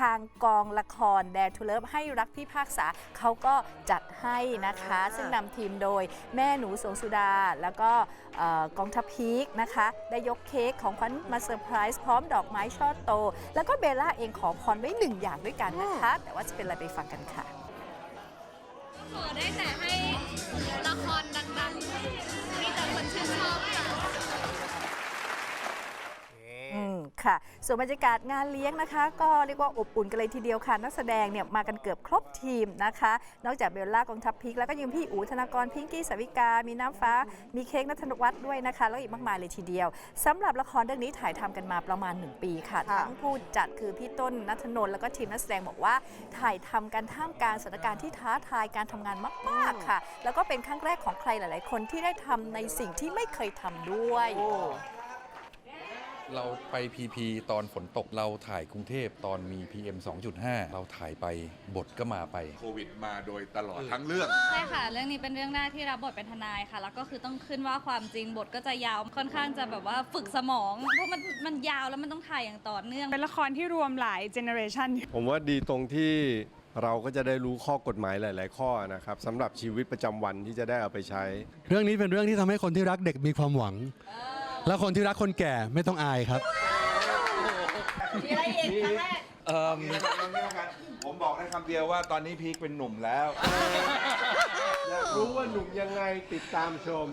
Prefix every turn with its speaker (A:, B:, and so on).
A: ทางกองละคร Dare to Love ให้รักพี่ภาคษาเขาก็จัดให้นะคะ ซึ่งนำทีมโดยแม่หนูสวงสุดา แล้วก็เอ่อกองทัพพีคนะคะ ได้ยกเค้กของขวัญมาเซอร์ไพรส์พร้อมดอกไม้ช่อโต แล้วก็เบลล่าเองขอพรไว้หนึ่งอย่างด้วยกันนะคะ แต่ว่าจะเป็นอะไรไปฟังกันค่ะ
B: ขอได้แต่ให้ละครดังๆ
A: อืมค่ะ ส่วนบรรยากาศงานเลี้ยงนะคะ ก็เรียกว่าอบอุ่นกันเลยทีเดียวค่ะ นักแสดงเนี่ยมากันเกือบครบทีมนะคะ นอกจากเบลล่ากองทัพพิกแล้วก็ยังพี่อู๋ธนากรพิงกี้สาวิกา มีน้ำฟ้า มีเค้กนัทนวัฒน์ด้วยนะคะ แล้วอีกมากมายเลยทีเดียวสำหรับละครเรื่องนี้ถ่ายทำกันมาประมาณ 1 ปีค่ะ
C: ค่ะ
A: ทั้งผู้จัดคือพี่ต้นนัทนนท์แล้วก็ทีมนักแสดงบอกว่าถ่ายทำกันท่ามกลางสถานการณ์ที่ท้าทายการทำงานมากๆค่ะ แล้วก็เป็นครั้งแรกของใครหลาย ๆ คนที่ได้ทำในสิ่งที่ไม่เคยทำด้วย
D: เราไปพีพีตอนฝนตกเราถ่ายกรุงเทพตอนมี PM 2.5 เราถ่ายไปบทก็มาไป
E: โควิดมาโดยตลอดทั้งเรื่อง
B: ใช่ค่ะ เรื่องนี้เป็นเรื่องแรกที่รับบทเป็นทนายค่ะ แล้วก็คือต้องขึ้นว่าความจริงบทก็จะยาวค่อนข้างจะแบบว่าฝึกสมอง เพราะมันมันยาวแล้วมันต้องถ่ายอย่างต่อเนื่อง
F: เป็นละครที่รวมหลายเจเนอเรชัน
G: ผมว่าดีตรงที่เราก็จะได้รู้ข้อกฎหมายหลาย ๆ ข้อนะครับสำหรับชีวิตประจำวันที่จะได้เอาไปใช้
H: เรื่องนี้เป็นเรื่องที่ทำให้คนที่รักเด็กมีความหวัง และคนที่รักคนแก่ไม่ต้องอายครับ
E: ผมบอกได้คำเดียวว่าตอนนี้พีคเป็นหนุ่มแล้ว
G: อยากรู้ว่าหนุ่มยังไงติดตามชม